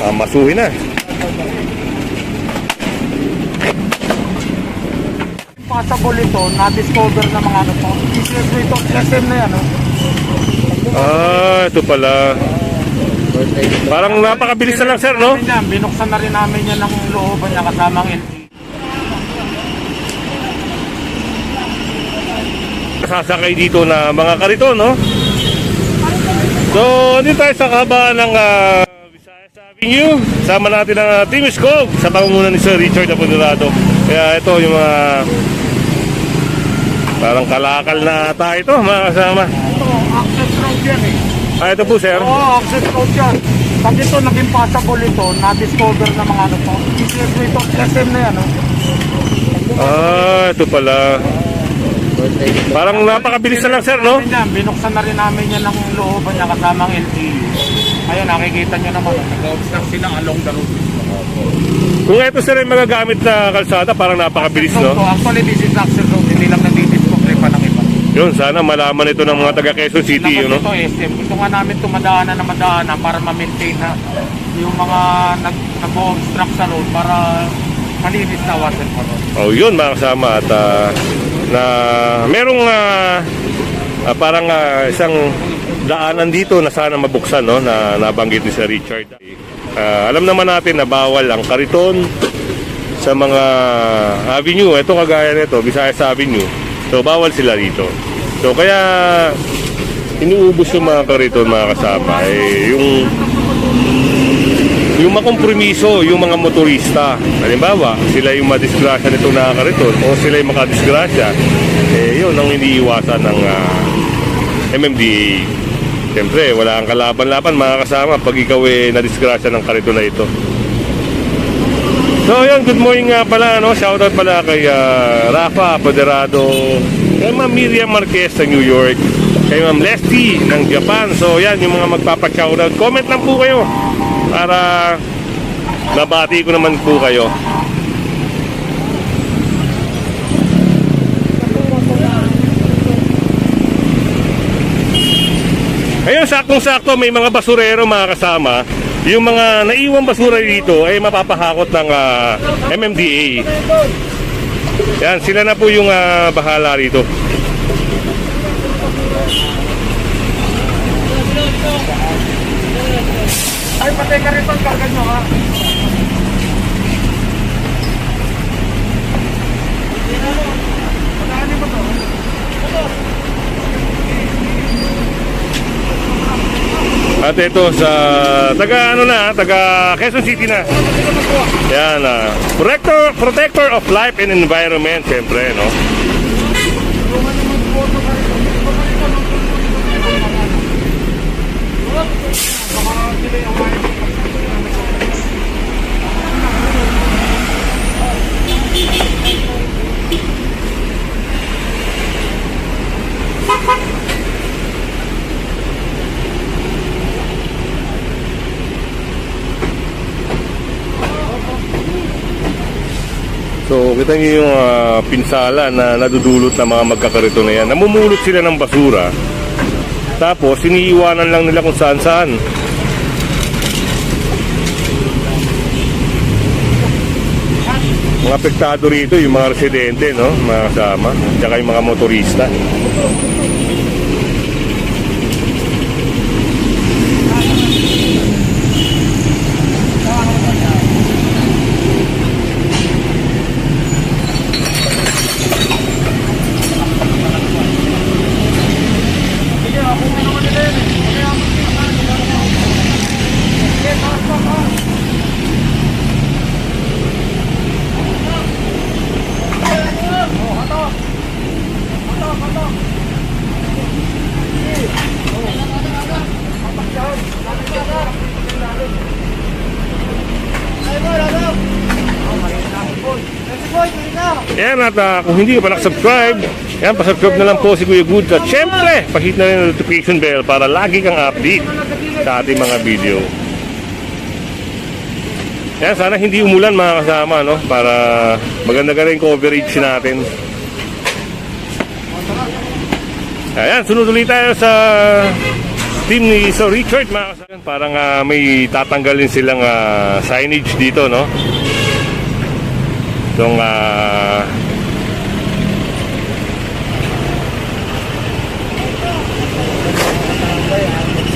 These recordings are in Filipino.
Mamasuhin na. Possible ito, na-discover na mga ano to. Business ito, SM na yan. Oh. Ah, ito pala. Parang napakabilis na lang, sir, no? Yan, binuksan na rin namin yan ng looban niya kasamang LT. Sasakay dito na mga karito, no? So, dito tayo sa kabaan ng uh, Avenue. Sama natin ang uh, Team Scope sa pangunguna ni Sir Richard Aponderado. Kaya ito yung mga parang kalakal na ata ito, mga kasama. Ito, access road yan eh. Ah, ito po, sir. Oo, access road yan. Pag ito naging possible ito, na-discover na mga ano to. Business mo ito, SM na yan. Oh. Ah, ito pala. Parang napakabilis na lang, sir, no? Binuksan na rin namin yan ng looban niya kasamang LTU. Ayun, nakikita nyo naman. oh, Nag-obstruct sila along the road. Kung ito, sir, ay magagamit na kalsada, parang napakabilis, So, no? actually, this is access road. Hindi lang nandidiscover pa ng iba. Yun, sana malaman ito ng mga taga Quezon City, yun, no? ito SM. Gusto nga namin tumadaanan na madaanan para ma-maintain na yung mga nag nag-obstruct sa road para malinis na water pa road. Oh, yun mga kasama at ah, na merong ah, ah, parang ah, isang daanan dito na sana mabuksan no na nabanggit ni Sir Richard. Ah, alam naman natin na bawal ang kariton sa mga avenue. Ito kagaya nito, Visayas Avenue. So bawal sila dito. So kaya inuubos yung mga kariton mga kasama eh, yung yung makompromiso, yung mga motorista. Halimbawa, sila yung madisgrasya nitong nakakariton o sila yung makadisgrasya, eh, yun ang iniiwasan ng ah, MMDA. Siyempre, wala kang kalaban-laban mga kasama pag ikaw eh nadisgrasya ng kariton na ito. So yun, good morning nga pala, no? shoutout pala kay ah, Rafa Poderado, kay Ma'am Miriam Marquez sa New York, kay Ma'am Leslie ng Japan. So yan, yung mga magpapa-shoutout, comment lang po kayo para nabati ko naman po kayo. Ayun, saktong-sakto may mga basurero mga kasama. Yung mga naiwang basura dito ay mapapahakot ng ah, MMDA. Yan, sila na po yung ah, bahala rito. Ay, patay ka rin pang nyo ha. At ito sa taga ano na, taga Quezon City na. Yan, ah, protector, protector of life and environment, siyempre, no? So, kita niyo yung ah, pinsala na nadudulot ng mga magkakarito na yan. Namumulot sila ng basura. Tapos, iniiwanan lang nila kung saan-saan. Mga apektado rito, yung mga residente, no? Mga kasama. Tsaka yung mga motorista. Yan at ah, kung hindi ka pa nakasubscribe, yan, pasubscribe na lang po si Kuya Good. At syempre, pahit na rin ang notification bell para lagi kang update sa ating mga video. Yan, sana hindi umulan mga kasama, no? Para maganda ka rin coverage natin. Ayan, sunod ulit tayo sa team ni Sir Richard mga kasama. Parang ah, may tatanggalin silang ah, signage dito, no? Itong ah,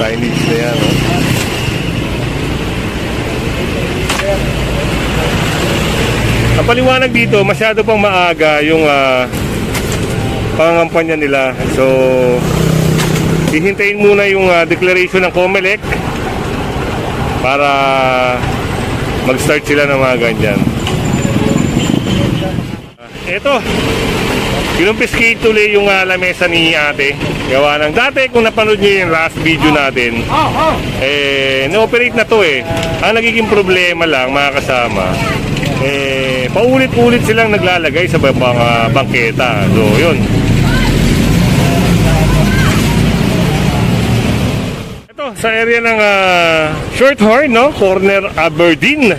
signage na yan, no? Ang paliwanag dito, masyado pang maaga yung ah, pangangampanya nila. So, hihintayin muna yung ah, declaration ng COMELEC para mag-start sila ng mga ganyan. Ah, Kinumpiskate tuloy yung ah, lamesa ni ate. Gawa ng dati, kung napanood nyo yung last video natin, eh, no-operate na to eh. Ang nagiging problema lang, mga kasama, eh, paulit-ulit silang naglalagay sa mga bangketa. So, yun. Ito, sa area ng ah, Shorthorn, no? Corner Aberdeen.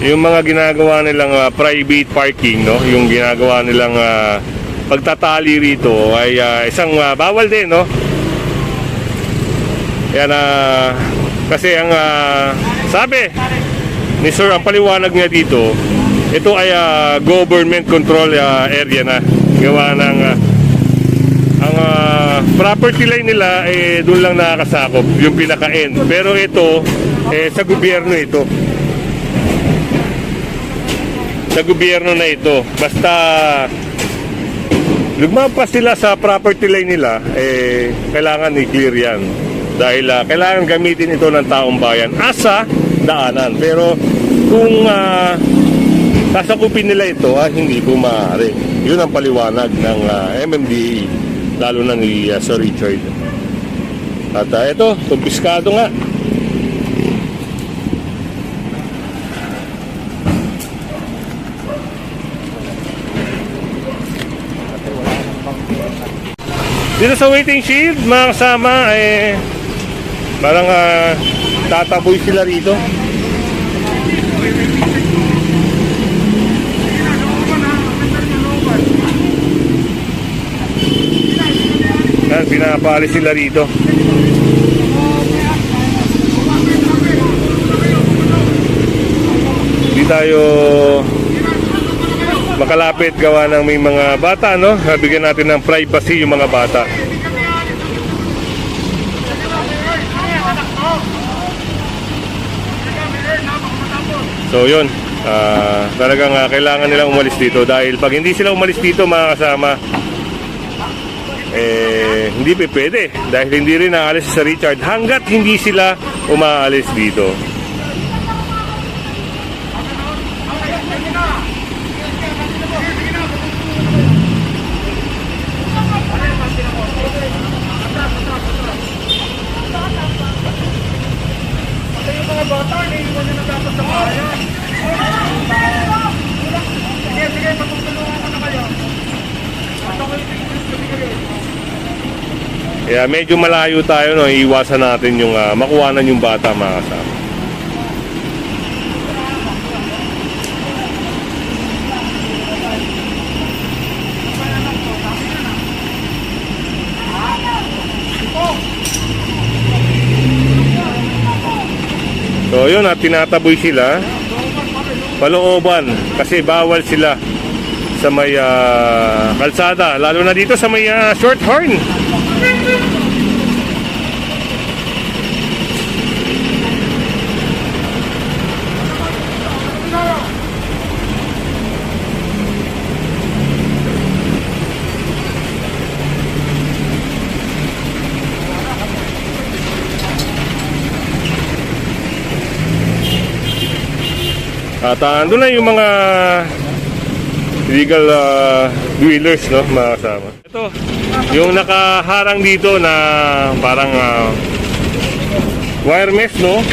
Yung mga ginagawa nilang ah, private parking, no? Yung ginagawa nilang ah, pagtatali rito ay ah, isang ah, bawal din, no? Yan ah, kasi ang ah, sabi ni Sir ang paliwanag niya dito, ito ay ah, government control ah, area na. Gawa ng ah, ang ah, property line nila eh doon lang nakakasakop, yung pinaka-end. Pero ito eh sa gobyerno ito. Sa gobyerno na ito. Basta lumampas sila sa property line nila, eh, kailangan i-clear yan. Dahil ah, kailangan gamitin ito ng taong bayan asa daanan. Pero kung ah, sasakupin nila ito, ah, hindi po maaari. Yun ang paliwanag ng ah, MMDA, lalo na ni ah, Sir Richard. At ah, ito, kumpiskado nga. Dito sa waiting shield, mga kasama, eh, parang ah, tataboy sila rito. Yan, pinapaalis sila rito. Hindi tayo makalapit gawa ng may mga bata, no? Bigyan natin ng privacy yung mga bata. So yun, ah, talagang ah, kailangan nilang umalis dito dahil pag hindi sila umalis dito mga kasama, eh, hindi pa pwede dahil hindi rin naalis sa Richard hanggat hindi sila umaalis dito. Yung mga bata, iniiwan nyo na dapat sa bayan. Sige, sige, matutulungan ko na kayo. At ako yung sige kayo. Kaya medyo malayo tayo, no? iiwasan natin yung ah, makuhanan yung bata mga kasama. So yun at tinataboy sila palooban kasi bawal sila sa may ah, kalsada lalo na dito sa may ah, short horn. At uh, andun na yung mga illegal ah, dwellers, no, mga kasama. Ito, yung nakaharang dito na parang ah, wire mesh, no,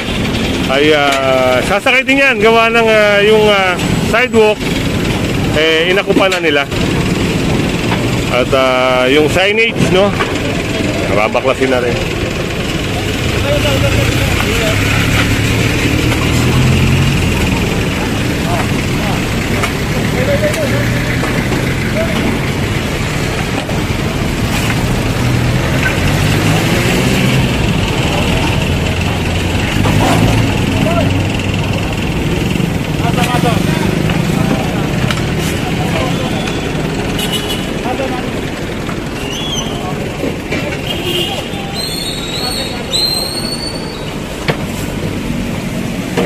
ay ah, sasakay din yan. Gawa ng ah, yung ah, sidewalk, eh, inakupa na nila. At ah, yung signage, no, nababaklasin na rin.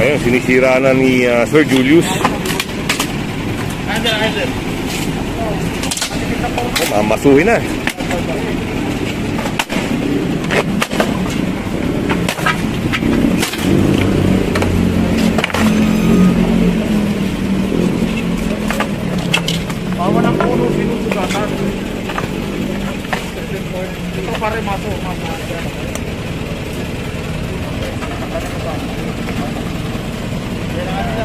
Ayun, sinisira na ni uh, Sir Julius. Andal, andal. Mamasuhin na.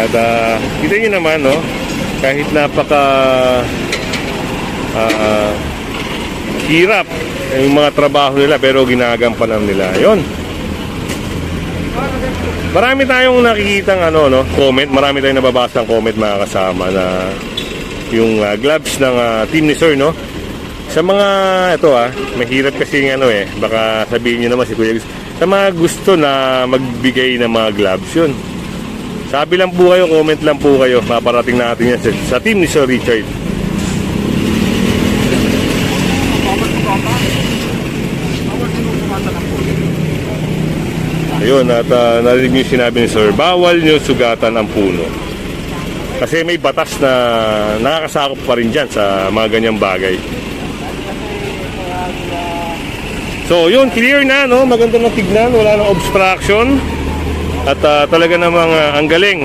At uh, kita nyo naman, no? Kahit napaka ah, hirap yung mga trabaho nila pero ginagampanan nila. Yon. Marami tayong nakikitang ano, no, comment. Marami tayong nababasang comment mga kasama na yung ah, gloves ng ah, team ni Sir, no? Sa mga ito ah, mahirap kasi ano eh, baka sabihin niyo naman si Kuya sa mga gusto na magbigay ng mga gloves yun. Sabi lang po kayo, comment lang po kayo. Maparating natin yan sa, sa team ni Sir Richard. Ayun, at uh, narinig niyo sinabi ni Sir, bawal niyo sugatan ang puno. Kasi may batas na nakakasakop pa rin dyan sa mga ganyang bagay. So, yun, clear na, no? Maganda na tignan, wala nang obstruction. At ah, talaga namang ah, ang galing.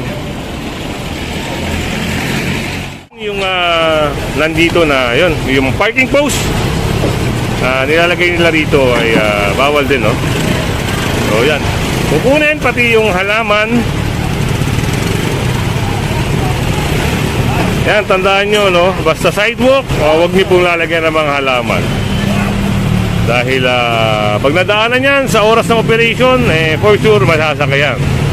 Yung ah, nandito na, yun, yung parking post. ah, nilalagay nila rito ay ah, bawal din, no? So, yan. Kukunin pati yung halaman. Yan, tandaan nyo, no? Basta sidewalk, oh, huwag niyo pong lalagyan ng mga halaman. Dahil ah, pag nadaanan yan sa oras ng operation, eh, for sure, masasakayan.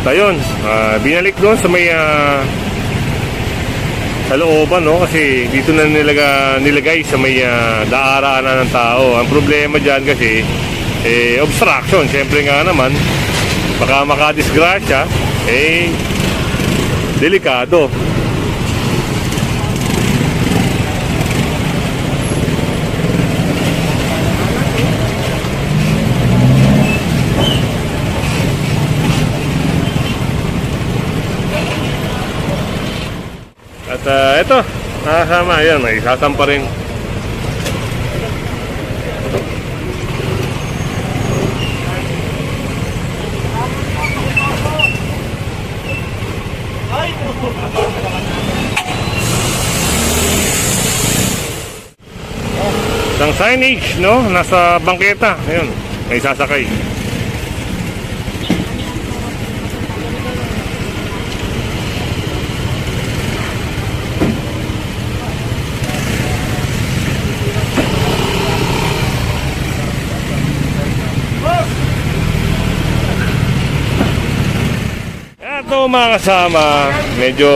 At ayun, ah, binalik doon sa may ah, sa looban, no? Kasi dito na nilaga, nilagay sa may ah, daaraanan ng tao. Ang problema dyan kasi, eh, obstruction. Siyempre nga naman, baka makadisgrasya, eh, delikado. At uh, ito, nakasama, yan, may sasampa rin. Isang signage, no? Nasa bangketa. Ayun, may sasakay. Ito mga kasama, medyo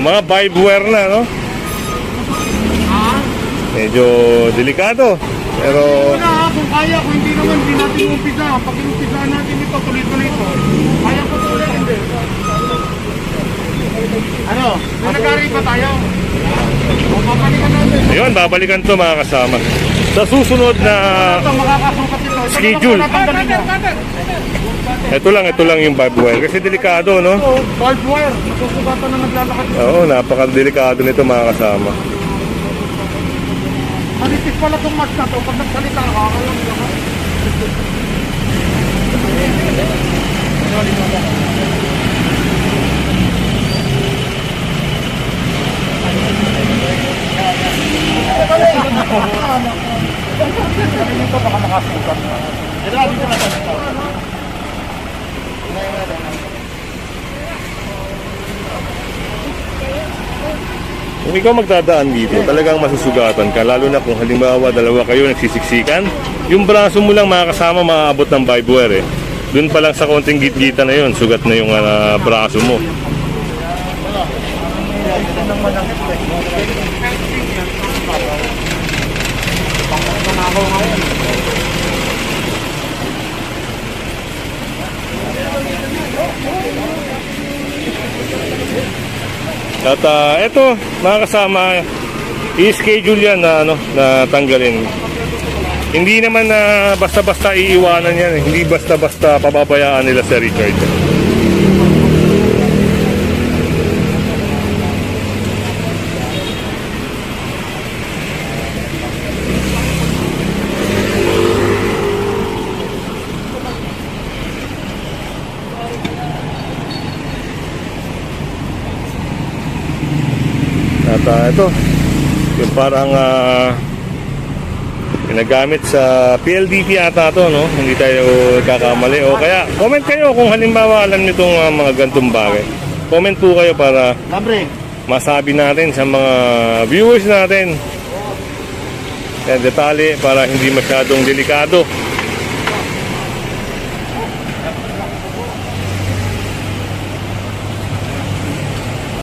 mga vibeware na, no? Medyo delikado. Pero ha, kung kaya, kung hindi naman, hindi natin umpisa. Pag inumpisa natin ito, tuloy-tuloy ito. Kaya ko ulit, hindi. Ano? May nag pa tayo. O, natin. ayun, babalikan to mga kasama. Sa susunod na Schedule. ito lang, ito lang yung vibeware kasi delikado, no? Barbed wire. Nasusugatan na naglalakad. Oo, napaka-delikado nito mga kasama. Manipis pala itong mas na to. Pag nagsalita ka, alam mo ka. Dito baka makasukat na. Ito, dito na ito. Kung ikaw magdadaan dito, talagang masusugatan ka. Lalo na kung halimbawa dalawa kayo nagsisiksikan, yung braso mo lang makakasama maaabot ng vibewire eh. Doon pa lang sa konting gitgita na yun, sugat na yung ah, braso mo. At ah, eto, mga kasama, i-schedule yan na, ano, na tanggalin. Hindi naman na basta-basta iiwanan yan. eh. Hindi basta-basta pababayaan nila sa Richard. At ah, ito, yung parang ah, ginagamit sa PLDT ata to, no? Hindi tayo kakamali. O kaya, comment kayo kung halimbawa alam nyo itong ah, mga gantong bagay. Comment po kayo para masabi natin sa mga viewers natin yan, detalye para hindi masyadong delikado